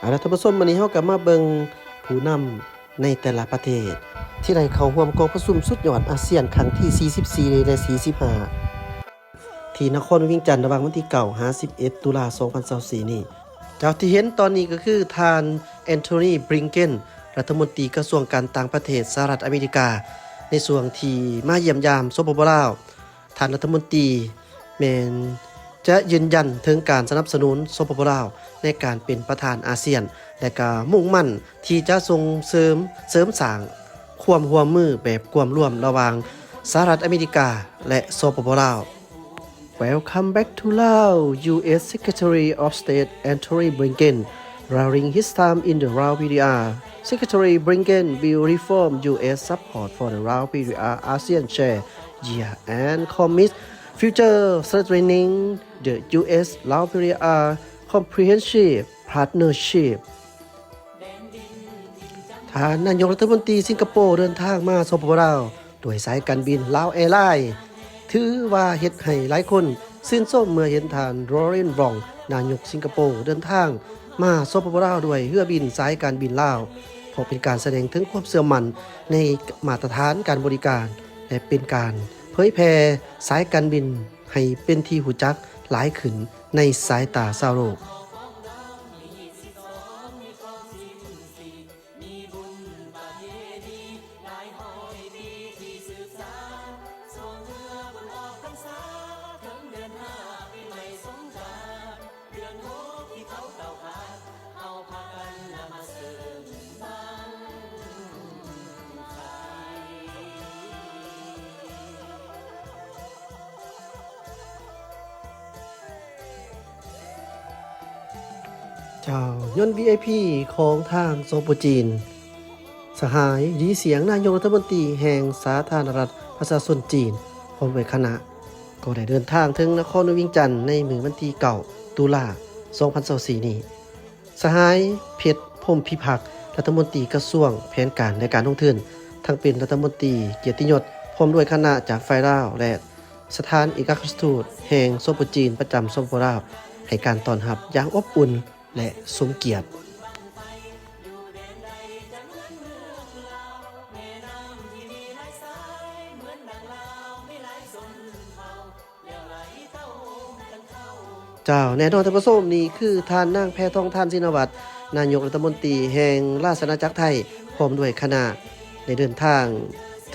เอาละท่านผู้ชมวันนี้เฮาก็มาเบิงผู้นำในแต่ละประเทศ ที่ได้เข้าร่วมกองประชุมสุดยอดอาเซียนครั้งที่ 44 และ 45 ที่นครวิ่งจันทร์ระหว่างวันที่9 51ตุลา 2024 นี้เจ้าที่เห็นตอนนี้ก็คือทานแอนโทนีบริงเกนรัฐมนตรีกระทรวงการต่างประเทศสหรัฐอเมริกา ในส่วนที่มาเยี่ยมยามสปปลาวท่านรัฐมนตรีแมน จะยืนยันถึงการสนับสนุนสปปลาวในการเป็นประธานอาเซียน และก็มุ่งมั่นที่จะส่งเสริมเสริมสร้างความร่วมมือแบบความร่วมระหว่างสหรัฐอเมริกาและสปปลาว Welcome back to Laos, U.S. Secretary of State Antony Blinken. During his time in the Lao PDR, Secretary Blinken will reform U.S. support for the Lao PDR ASEAN chair year and commit future strengthening the U.S. Lao PDR comprehensive partnership. ทานนายกรัฐมนตรีสิงคโปร์เดินทางมาสปปลาวโดยสายการบินลาวแอร์ไลน์ถือว่าเฮ็ดให้หลายคนซื่นชมเมื่อเห็นทานโรเรนบอง นายกสิงคโปร์เดินทาง มาสปปลาวด้วยเรือบินสายการบินลาวเพราะเป็นการแสดงถึงความเสื่อมมันในมาตรฐานการบริการ และเป็นการ ผยแพร่สายการบิน ให้เป็นที่หูจักหลายขึ้นในสายตาชาวโลก เจ้ายนต์ VIP ของทางโซโปจีน สหายดีเสียงนายกรัฐมนตรีแห่งสาธารณรัฐประชาชนจีนพร้อมด้วยคณะ ก็ได้เดินทางถึงนครนวิงจันทร์ในมือวันที่เก่าตุลา2024นี้ สหายเพชรพมพิพักษ์รัฐมนตรีกระทรวงแผนการและการท่องเที่ยวทั้งเป็นรัฐมนตรีเกียรติยศพร้อมด้วยคณะจากฝ่ายลาวและสถานเอกอัครราชทูตแห่งโซโปจีนประจำโซโปลาวให้การต้อนรับอย่างอบอุ่น และสมเกียรติเจ้าแน่นอนท่านผู้ชมนี่คือท่านนางแพทองทานสินวัตรนายกรัฐมนตรีแห่งราชอาณาจักรไทย พร้อมด้วยคณะได้เดินทาง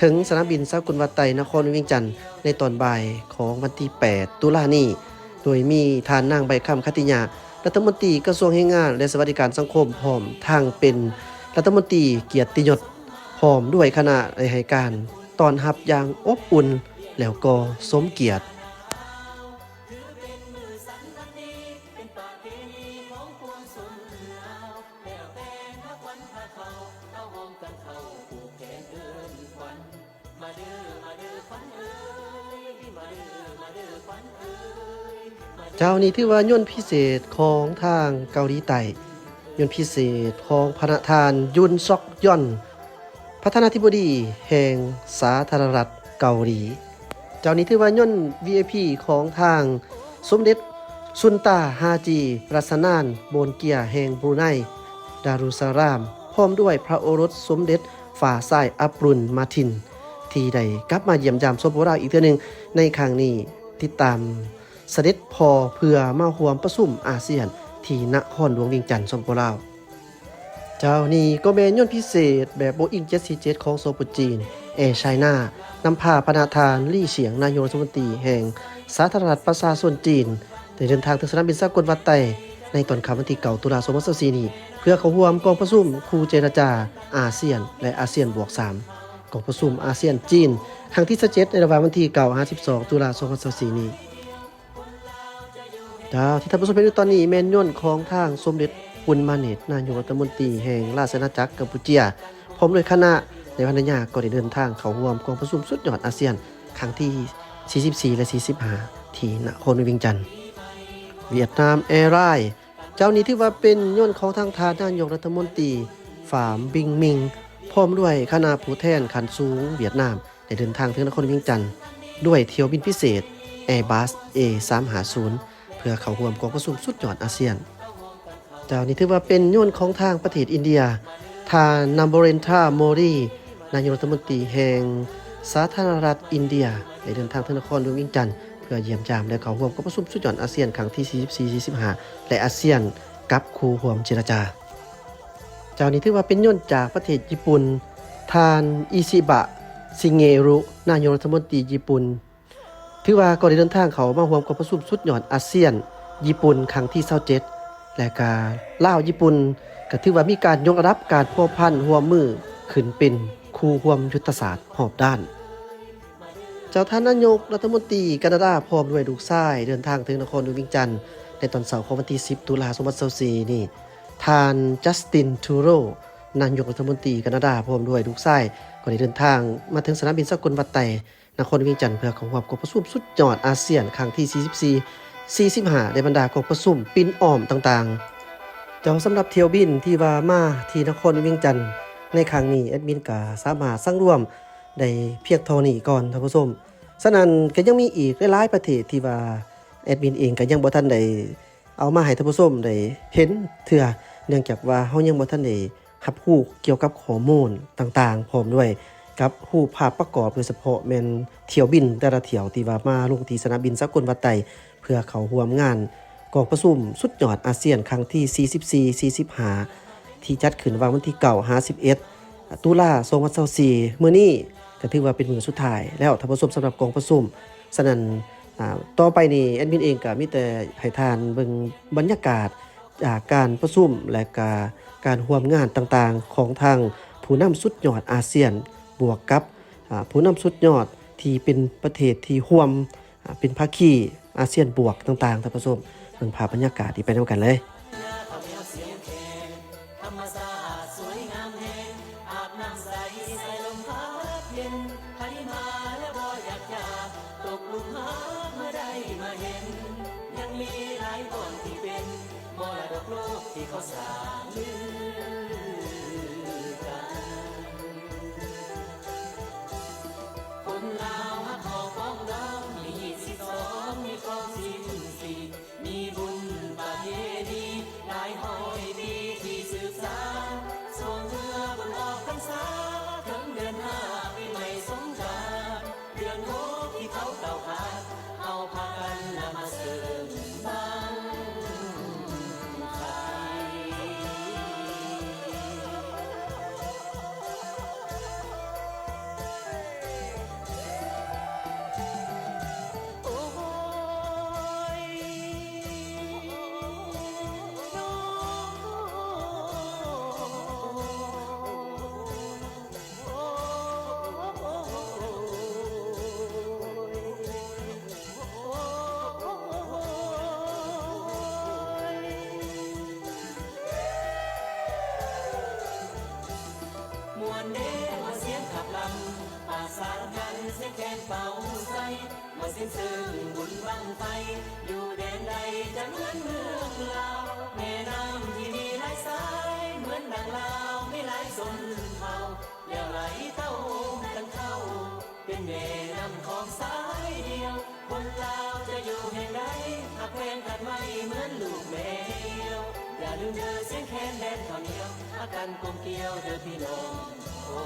ถึงสนามบินสกุลวัดไตนครวิ่งจันทร์ในตอนบ่ายของวันที่ 8 ตุลานี้ โดยมีท่านนางใบคำคติยา รัฐมนตรีกระทรวงแรงงาน และสวัสดิการสังคมพร้อมทางเป็นรัฐมนตรีเกียรติยศพร้อมด้วยคณะในให้การตอนรับอย่างอบอุ่นแล้วก็สมเกียรติ เจ้านี้ถือว่าย่นพิเศษของทางเกาหลีใต้ย่นพิเศษของพระทานยุนซอกย่อน พัฒนาธิบดีแห่งสาธารณรัฐเกาหลี เจ้านี้ถือว่าย่น VIP ของทางสมเด็จซุนตาฮาจีรัสนานโบนเกียแห่งบรูไนดารุสาราม พร้อมด้วยพระโอรสสมเด็จฝ่าซ้ายอับรุนมาทิน ที่ได้กลับมาเยี่ยมยามสมโภราอีกเทื่อหนึงในครั้งนี้ติดตาม เสด็จพอเพื่อมาห่วมประสุมอาเซียน ที่นครหลวงเวียงจันทร์สมโภราว เจ้านี่ก็แมนยนต์พิเศษแบบโบอิง747 ของโซปุจีนแอร์ไชน่านำพาพนาธานลี่เฉียงนายกรัฐมนตรีแห่งสาธารณรัฐประชาชนจีนได้เดินทางถึงสนามบินสากลวัดไตในตอนค่ำวันที่เก่าตุลาคม2024นี้ เพื่อเข้าร่วมกองประชุมครูเจรจา อาเซียน และอาเซียนบวก 3กองประชุมอาเซียนจีน ครั้งที่17ในระหว่างวันที่9 52 ตุลาคม2024นี้ ดาวที่ท่านผู้ชมเห็นอยู่ตอนนี้แมนยนของทางสมเด็จปุณมาเนตนายกรัฐมนตรีแห่งราชอาณาจักรกัมพูเชียพร้อมด้วยคณะในพันธญาก็ได้เดินทางเข้าร่วมกองประชุมสุดยอดอาเซียน ครั้งที่ 44 และ 45 ที่นครวียงจันทร์เวียดนามแอร์ไลน์เจ้านี้ถือว่าเป็นยนของทางทานนายกรัฐมนตรีฝามบิงมิง พร้อมด้วยคณะผู้แทนขันสูงเวียดนาม ได้เดินทางถึงนครวียงจันทร์ด้วยเที่ยวบินพิเศษ Airbus A350 พื่อเข้าร่วมกองประชุมสุดยอดอาเซียน เจ้านี่ถือว่าเป็นยนต์ของทางประเทศอินเดีย ทานนัมโบเรนทาโมรีนายกรัฐมนตรีแห่งสาธารณรัฐอินเดียได้เดินทางถึงนครหลวงวิงจันทร์เพื่อเยี่ยมยามและเข้าร่วมกับประชุมสุดยอดอาเซียนครั้งที่ 44-45 และอาเซียนกับครูร่วมเจรจา เจ้านี้ถือว่าเป็นยนต์จากประเทศญี่ปุ่น ทานอิชิบะ ซิเงรุ นายกรัฐมนตรีญี่ปุ่น ถือว่าก็ได้เดินทางเขามาร่วมกับประชุมสุดยอดอาเซียน ญี่ปุ่นครั้งที่27และการลาวญี่ปุ่นก็ถือว่ามีการยกระดับการพัวพันหัวมือขึ้นเป็นคู่ร่วมยุทธศาสตร์หอบด้าน เจ้าท่านนายกรัฐมนตรีแคนาดาพร้อมด้วยลูกชายเดินทางถึงนครหลวงวิงจันทร์ในตอนเสาร์ของวันที่ 10 ตุลาคม2024นี่ทานจัสตินทูโรนายกรัฐมนตรีแคนาดาพร้อมด้วยลูกชายก็ได้เดินทางมาถึงสนามบินสกลวัดไต นครหลวงวิงจันทร์เพื่อของความกบประชุมสุดยอดอาเซียนครั้งที่ 44 45ในบรรดากองประชุมปินอ้อมต่างๆ เจ้าสำหรับเที่ยวบินที่ว่ามาที่นครหลวงวิงจันทร์ในครั้งนี้แอดมินก็สามารถสร้างร่วมได้เพียงเท่านี้ก่อนท่านผู้ชมฉะนั้นก็ยังมีอีกหลายๆประเทศที่ว่าแอดมินเองก็ยังบ่ทันได้เอามาให้ท่านผู้ชมได้เห็นเถื่อเนื่องจากว่าเฮายังบ่ทันได้รับรู้เกี่ยวกับข้อมูลต่างๆพร้อมด้วย กับรูปภาพประกอบโดยเฉพาะแม่นเที่ยวบินแต่ละเที่ยวที่ว่ามาลงที่สนามบินสกลวัดไตเพื่อเขาร่วมงานกองประชุมสุดยอดอาเซียนครั้งที่ 44 45 ที่จัดขึ้นวันที่9 51ตุลา2024มื้อนี้ก็ถือว่าเป็นมือสุดท้าย แล้วท่านผู้ชมสำหรับกองประชุมฉะนั้นต่อไปนี้แอดมินเองก็มีแต่ให้ทานเบิ่งบรรยากาศจากการประชุมและกาการร่วมงานต่างๆ ของทางผู้นำสุดยอดอาเซียน บวกกับผู้นำสุดยอดที่เป็นประเทศที่ร่วมเป็นภาคีอาเซียนบวกต่างๆท่านผู้ชมเบิ่งภาพบรรยากาศที่ไปนํกันเลยธรรมศาสตร์สวยงามแห่งอาบน้ำใสใส่ลมพัดเย็นใครมาแล้วบ่อยากจากตกหลุมหาเมื่อได้มาเห็นยังมีหลายบ่อนที่เป็นมรดกโลกที่เขาสร้างลือ อย่าลืมเด้อเสียงแคนแดนข้าวเหนียวอาการกลมเกลียวเดือพี่น้องขอ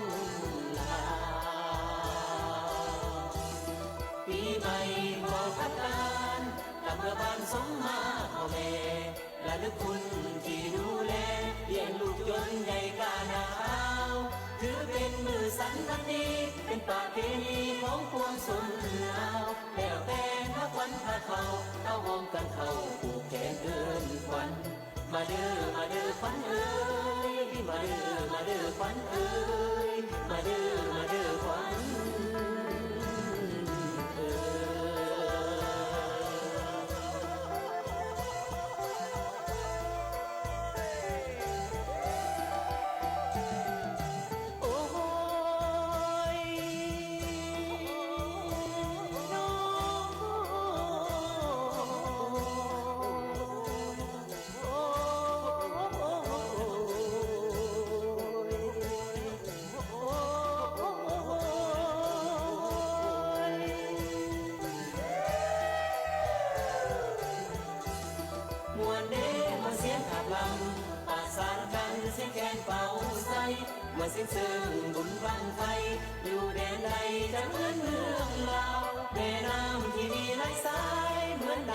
งลาปีใหม่บอกพักการกลับเมื่อบ้านสมมาพ่อแม่และลึกคุณที่ดูแลเลี้ยงลูกจนใหญ่กานา ถือเป็นมือสันวันนี้เป็นประเพณีของพวงสนลาวแล้วแต่ถ้าควันถ้าเขาเข้าห้องกันเขาผูกแขนเดินควัน มาเด้อมาเด้อควันเอ้ยมาเด้อมาเด้อควันเอ้ยมาเด้อมาเด้อ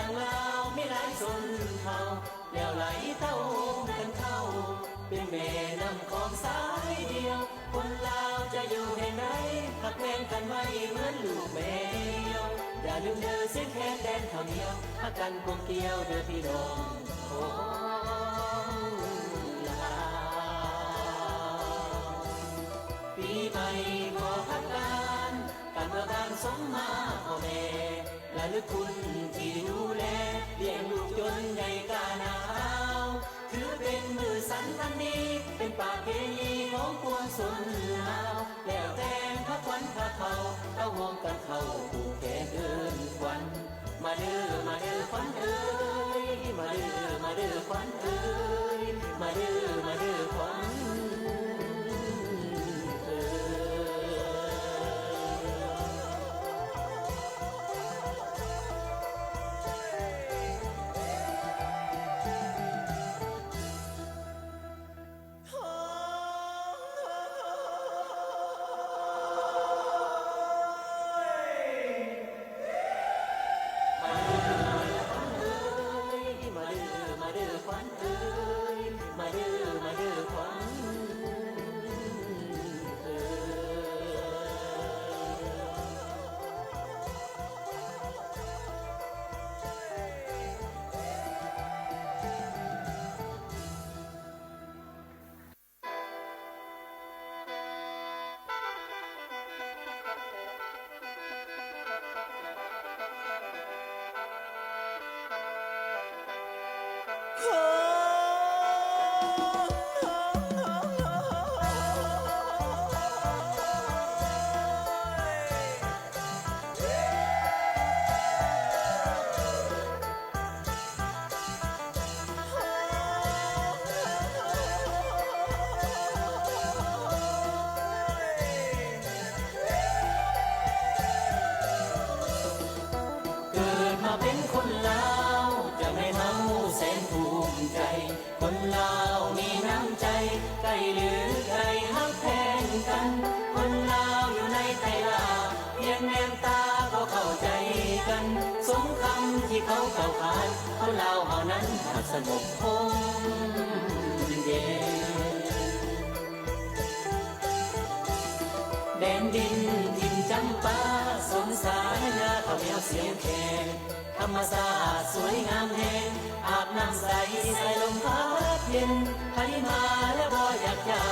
ยังลาวมีหลายสนเผ่าแล้วไหลเต้ากันเข้า เป็นแม่น้ำของสายเดียว คนลาวจะอยู่แห่งใดหักแม่งกันไว้เหมือนลูกแมวอย่าลืมเด้อเสียงแคนแดนข้าวเหนียวหักกันกลมเกลียวเด้อพี่น้องของลาวปีใหม่ขอพักการกันเมื่อบานสมมาพ่อแม่ และลึกคุณที่ดูแลเลี้ยงลูกจนใหญ่กาหนาวถือเป็นมือสันวันนี้ เป็นป่าเพณีของปวงชนลาวแล้วแต่งพระควันพระเขาเต้าห่วงกันเขาผูกแขนเดินควัน มาเด้อมาเด้อควันเอ้ยมาเด้อมาเด้อควันเอ้ยมาเด้อมาเด้อ เขาเก่าขานคนลาเฮานั้นหักสงบคงเย็นแดนดินทินจำปาสงสารนาเขาแมวเสียงแคนธรรมศาสตร์สวยงามแห่งอาบน้ำใสใส่ลมพัดเย็นใครมาแล้วบ่อยากจา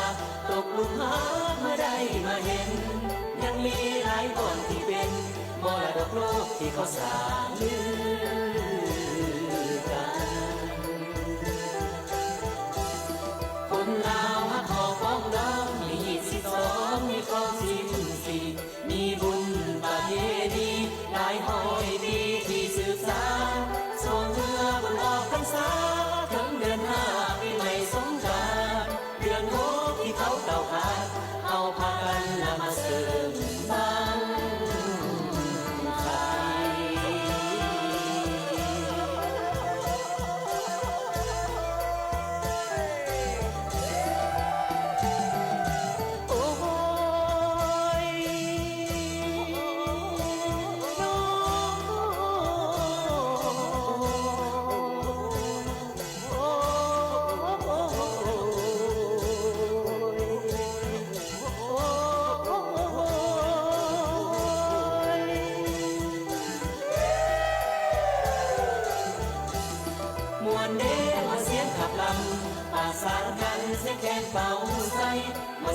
ตกหลุมหาเมื่อได้มาเห็น ยังมีหลายบ่อนที่เป็น มรดกโลกที่เขาสร้างลือ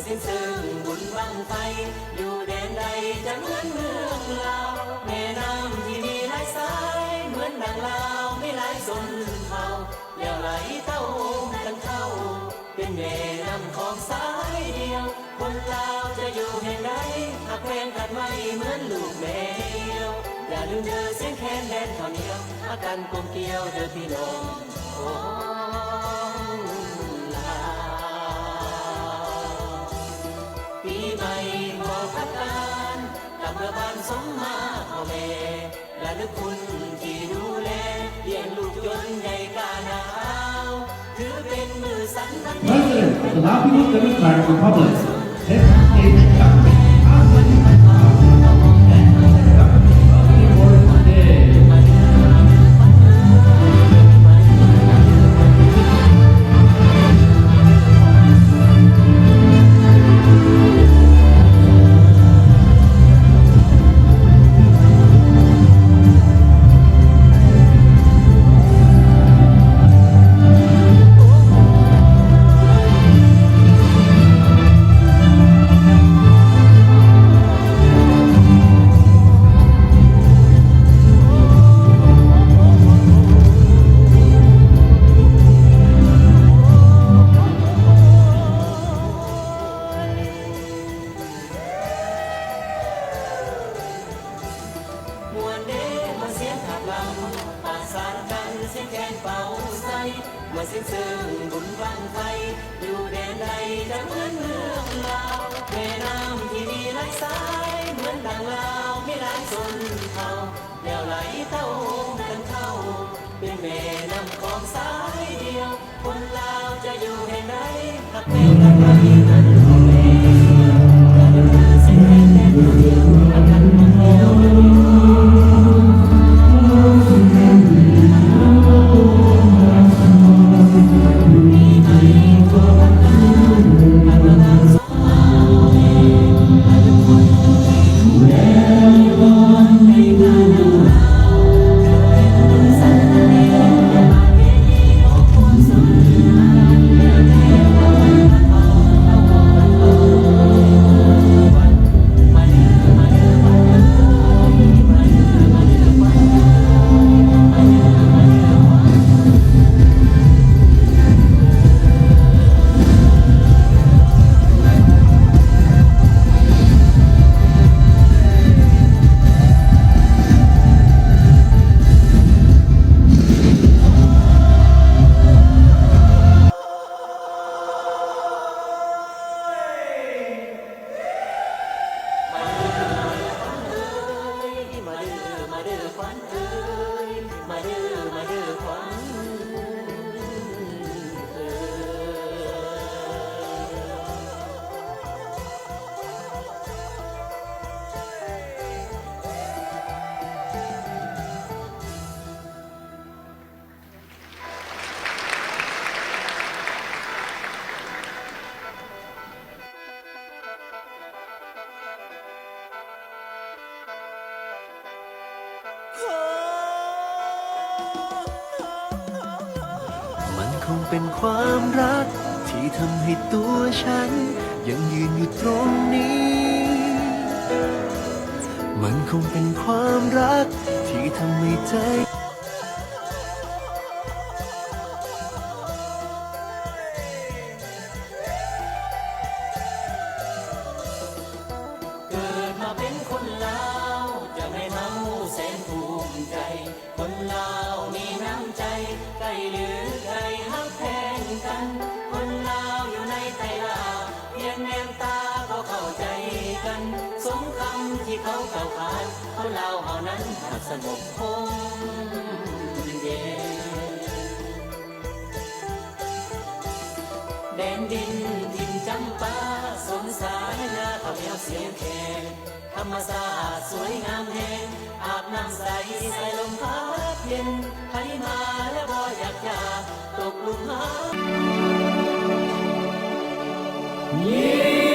สิ้นซึ่งบุญบังไฟอยู่แดนใดจะเหมือนเมืองลาวแม่น้ำที่มีหลายสายเหมือนดังลาวไม่หลายสนเผ่าแล้วไหลเต้ากันเข้า เป็นแม่น้ำของสายเดียว คนลาวจะอยู่แห่งใดหักแพงกันไว้เหมือนลูกแมวอย่าลืมเด้อเสียงแคนแดนข้าวเหนียวอากันกลมเกลียวเด้อพี่น้องขอ สมมาพ่อแม่และลึกคุณที่ดูแลเลี้ยงลูกจนใหญ่กาหนาวถือเป็นมือสันนัก President of the Republic Republic, เป็นความรัก ที่ทำให้ตัวฉัน ยังยืนอยู่ตรงนี้ มันคงเป็นความรัก ที่ทำให้ใจ ดินดินจำปาสงสารนาข้าวเหนียวเสียงแขกธรรมศาสตร์สวยงามแหงอาบน้ำใสใส่ลมพัดเย็นใครมาแล้วบ่อยากยาตกลุมหา Yeah!